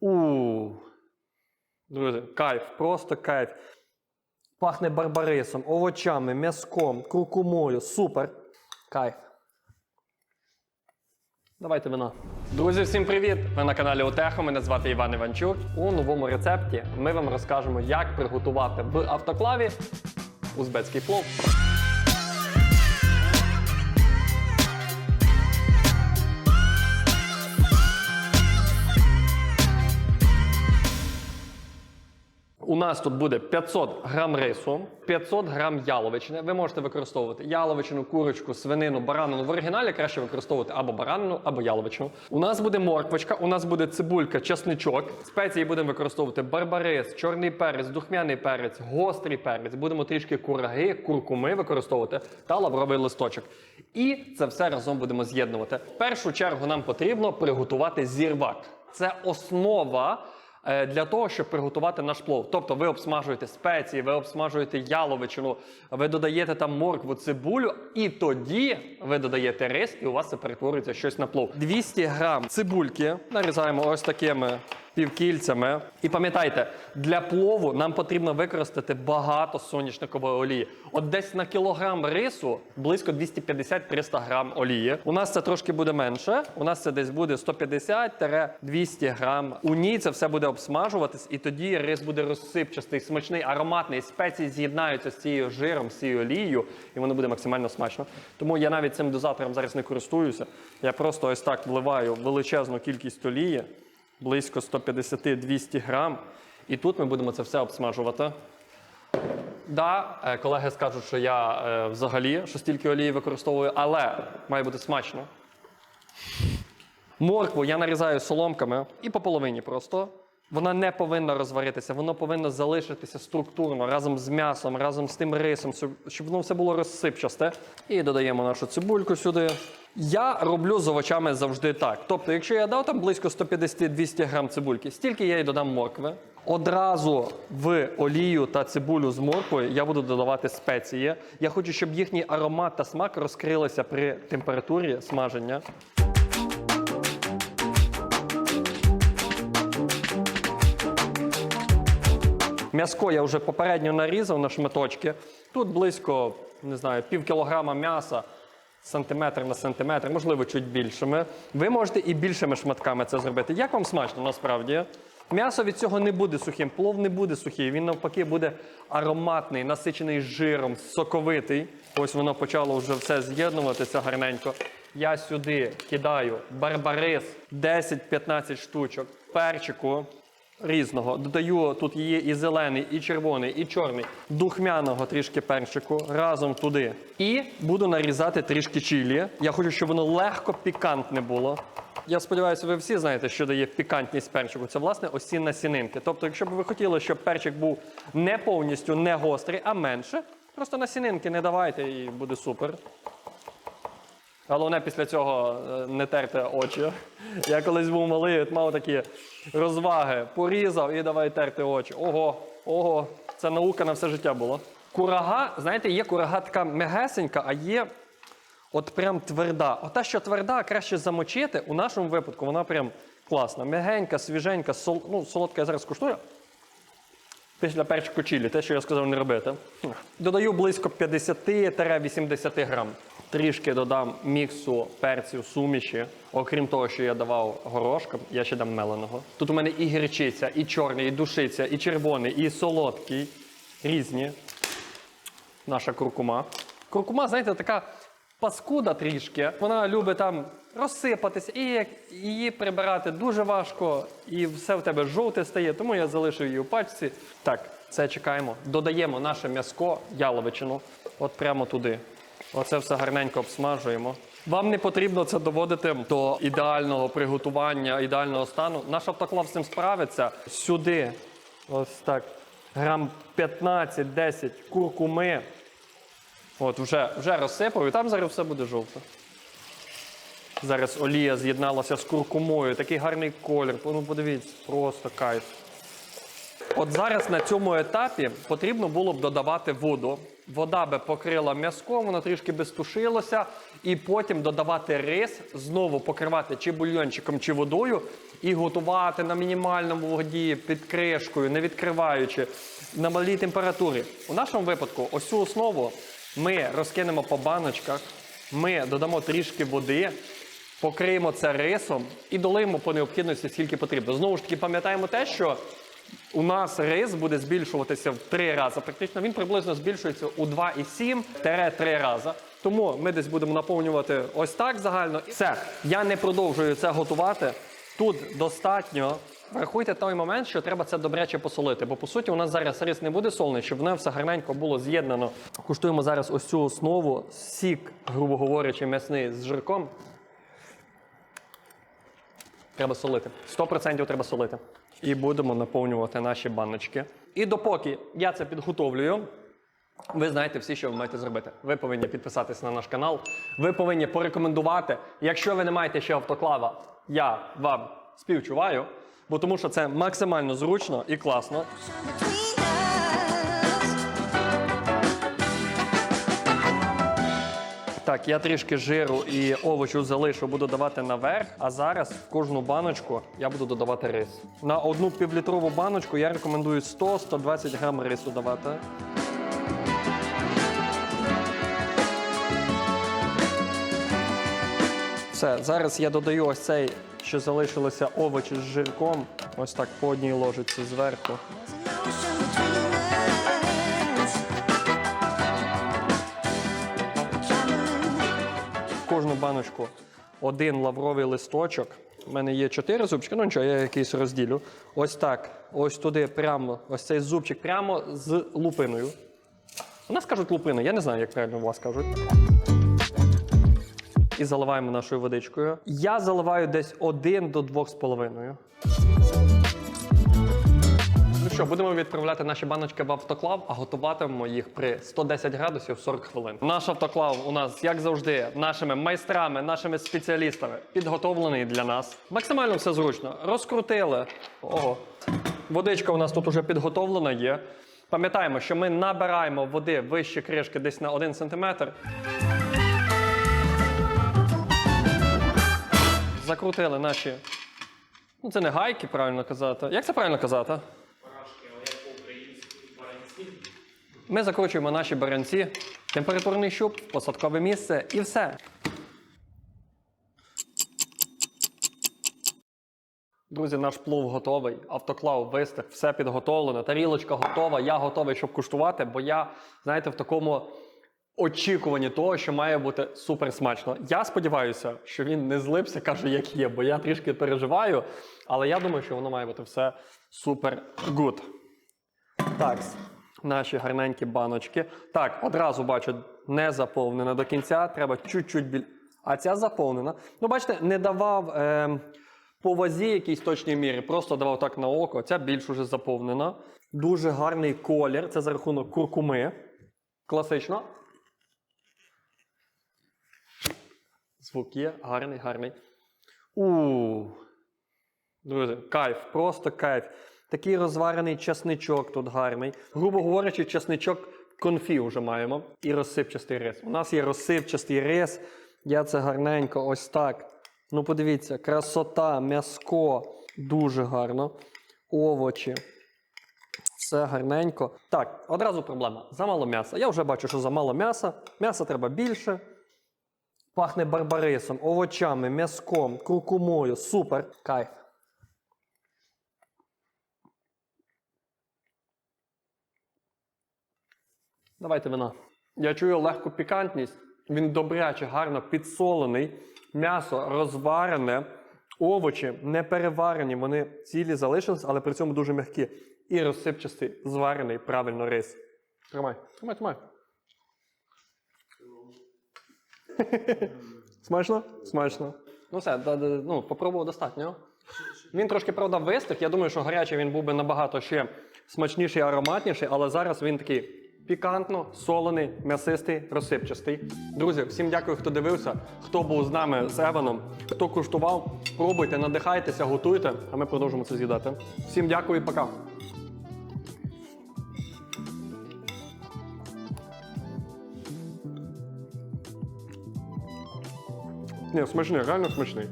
У. Друзі, кайф, просто кайф. Пахне барбарисом, овочами, м'язком, куркумою. Супер. Кайф. Давайте вина. Друзі, всім привіт! Ви на каналі Утехо. Мене звати Іван Іванчук. У новому рецепті ми вам розкажемо, як приготувати в автоклаві узбецький плов. У нас тут буде 500 грам рису, 500 грам яловичини. Ви можете використовувати яловичину, курочку, свинину, баранину. В оригіналі краще використовувати або баранину, або яловичину. У нас буде морквочка, у нас буде цибулька, часничок. Спеції будемо використовувати барбарис, чорний перець, духмяний перець, гострий перець. Будемо трішки кураги, куркуми використовувати та лавровий листочок. І це все разом будемо з'єднувати. В першу чергу нам потрібно приготувати зірвак. Це основа для того, щоб приготувати наш плов. Тобто ви обсмажуєте спеції, ви обсмажуєте яловичину, ви додаєте там моркву, цибулю, і тоді ви додаєте рис, і у вас це перетворюється щось на плов. 200 грам цибульки нарізаємо ось такими півкільцями. І пам'ятайте, для плову нам потрібно використати багато соняшникової олії. От десь на кілограм рису близько 250-300 грам олії. У нас це трошки буде менше. У нас це десь буде 150-200 грам. У ній це все буде обсмажуватись, і тоді рис буде розсипчастий, смачний, ароматний. Спеції з'єднаються з цією жиром, з цією олією, і воно буде максимально смачно. Тому я навіть цим дозатором зараз не користуюся. Я просто ось так вливаю величезну кількість олії близько 150-200 грам. І тут ми будемо це все обсмажувати. Да, е, колеги скажуть, що я е, взагалі що стільки олії використовую, але має бути смачно. Моркву я нарізаю соломками і по половині просто. Вона не повинна розваритися, воно повинно залишитися структурно разом з м'ясом, разом з тим рисом, щоб- воно все було розсипчасте. І додаємо нашу цибульку сюди. Я роблю з овочами завжди так. Тобто, якщо я дав там близько 150-200 грам цибульки, стільки я й додам моркви. Одразу в олію та цибулю з морквою я буду додавати спеції. Я хочу, щоб їхній аромат та смак розкрилися при температурі смаження. М'яско я вже попередньо нарізав на шматочки. Тут близько, не знаю, пів кілограма м'яса, сантиметр на сантиметр, можливо, чуть більшими. Ви можете і більшими шматками це зробити. Як вам смачно насправді? М'ясо від цього не буде сухим, плов не буде сухий. Він навпаки буде ароматний, насичений жиром, соковитий. Ось воно почало вже все з'єднуватися гарненько. Я сюди кидаю барбарис 10-15 штучок, перчику різного. Додаю тут є і зелений, і червоний, і чорний, духмяного трішки перчику разом туди. І буду нарізати трішки чилі. Я хочу, щоб воно легко пікантне було. Я сподіваюся, ви всі знаєте, що дає пікантність перчику. Це власне ось ці насінинки. Тобто, якщо б ви хотіли, щоб перчик був не повністю не гострий, а менше, просто насінинки не давайте і буде супер. Головне після цього е, не терти очі. Я колись був малий, мав такі розваги. Порізав і давай терти очі. Ого, ого, це наука на все життя була. Курага, знаєте, є курага така м'ягесенька, а є от прям тверда. Ота, що тверда, краще замочити. У нашому випадку вона прям класна. М'ягенька, свіженька, сол... ну, солодка я зараз куштую. Після перчику чилі, те, що я сказав не робити. Додаю близько 50-80 грам. Трішки додам міксу перців суміші. Окрім того, що я давав горошком, я ще дам меленого. Тут у мене і гірчиця, і чорний, і душиця, і червоний, і солодкий. Різні. Наша куркума. Куркума, знаєте, така паскуда трішки. Вона любить там розсипатись, і її прибирати дуже важко, і все в тебе жовте стає, тому я залишив її у пачці. Так, це чекаємо. Додаємо наше м'яско, яловичину, от прямо туди. Оце все гарненько обсмажуємо. Вам не потрібно це доводити до ідеального приготування, ідеального стану. Наш автоклав з цим справиться. Сюди, ось так, грам 15-10 куркуми. От, вже, вже розсипав, і там зараз все буде жовте. Зараз олія з'єдналася з куркумою. Такий гарний колір. Ну, подивіться, просто кайф. От зараз на цьому етапі потрібно було б додавати воду. вода би покрила м'язко, воно трішки би стушилося, і потім додавати рис, знову покривати чи бульйончиком, чи водою, і готувати на мінімальному воді під кришкою, не відкриваючи, на малій температурі. У нашому випадку, ось цю основу ми розкинемо по баночках, ми додамо трішки води. Покриємо це рисом і долиємо по необхідності скільки потрібно. Знову ж таки, пам'ятаємо те, що у нас рис буде збільшуватися в 3 рази. Практично він приблизно збільшується у 2,7-3 рази. Тому ми десь будемо наповнювати ось так загально. Все, я не продовжую це готувати. Тут достатньо. Врахуйте той момент, що треба це добряче посолити, бо по суті у нас зараз рис не буде солений, щоб воно все гарненько було з'єднано. Куштуємо зараз ось цю основу, сік, грубо говорячи, м'ясний з жирком. Треба солити. 100% треба солити. І будемо наповнювати наші баночки. І допоки я це підготовлюю, ви знаєте всі, що ви маєте зробити. Ви повинні підписатися на наш канал. Ви повинні порекомендувати. Якщо ви не маєте ще автоклава, я вам співчуваю, бо тому що це максимально зручно і класно. Так, я трішки жиру і овочу залишу, буду давати наверх. А зараз в кожну баночку я буду додавати рис. На одну півлітрову баночку я рекомендую 100-120 грам рису давати. Все, зараз я додаю ось цей, що залишилося овочі з жирком. Ось так по одній ложиці зверху. Кожну баночку один лавровий листочок. У мене є чотири зубчики, ну нічого, я якийсь розділю. Ось так. Ось туди, прямо, ось цей зубчик, прямо з лупиною. У нас кажуть лупина, я не знаю, як правильно у вас кажуть. І заливаємо нашою водичкою. Я заливаю десь один до двох з половиною. Ну що, будемо відправляти наші баночки в автоклав, а готуватимемо їх при 110 градусів 40 хвилин. Наш автоклав у нас, як завжди, нашими майстрами, нашими спеціалістами підготовлений для нас. Максимально все зручно. Розкрутили. Ого. Водичка у нас тут уже підготовлена є. Пам'ятаємо, що ми набираємо води вище кришки десь на 1 см. Закрутили наші. Ну, це не гайки, правильно казати. Як це правильно казати? Ми закручуємо наші баранці, температурний щуп, посадкове місце і все. Друзі, наш плов готовий, автоклав вистиг, все підготовлено, тарілочка готова. Я готовий, щоб куштувати, бо я, знаєте, в такому очікуванні того, що має бути супер смачно. Я сподіваюся, що він не злипся, кажу, як є, бо я трішки переживаю, але я думаю, що воно має бути все супер гуд. Так, наші гарненькі баночки. Так, одразу бачу, не заповнена до кінця. Треба чуть-чуть біль. А ця заповнена. Ну, бачите, не давав е, по вазі якійсь точній мірі, просто давав так на око. Ця більш уже заповнена. Дуже гарний колір. Це за рахунок куркуми. Класично. Звук є, гарний, гарний. У. Друзі, кайф, просто кайф. Такий розварений часничок тут гарний. Грубо говорячи, часничок конфі вже маємо. І розсипчастий рис. У нас є розсипчастий рис. Я це гарненько, ось так. Ну, подивіться, красота, м'яско. Дуже гарно. Овочі. Все гарненько. Так, одразу проблема. Замало м'яса. Я вже бачу, що замало м'яса. М'яса треба більше. Пахне барбарисом, овочами, м'яском, куркумою. Супер. Кайф. Давайте вина. Я чую легку пікантність. Він добряче, гарно підсолений. М'ясо розварене, овочі не переварені, вони цілі залишились, але при цьому дуже м'які. І розсипчастий, зварений правильно рис. Тримай, тримай, тримай. Смачно? Смачно. Ну все, ну, попробував достатньо. Він трошки, правда, вистиг. Я думаю, що гарячий він був би набагато ще смачніший, ароматніший, але зараз він такий пікантно, солений, м'ясистий, розсипчастий. Друзі, всім дякую, хто дивився, хто був з нами з Еваном, хто куштував. Пробуйте, надихайтеся, готуйте, а ми продовжимо це з'їдати. Всім дякую і пока. Ні, смачний, реально смачний.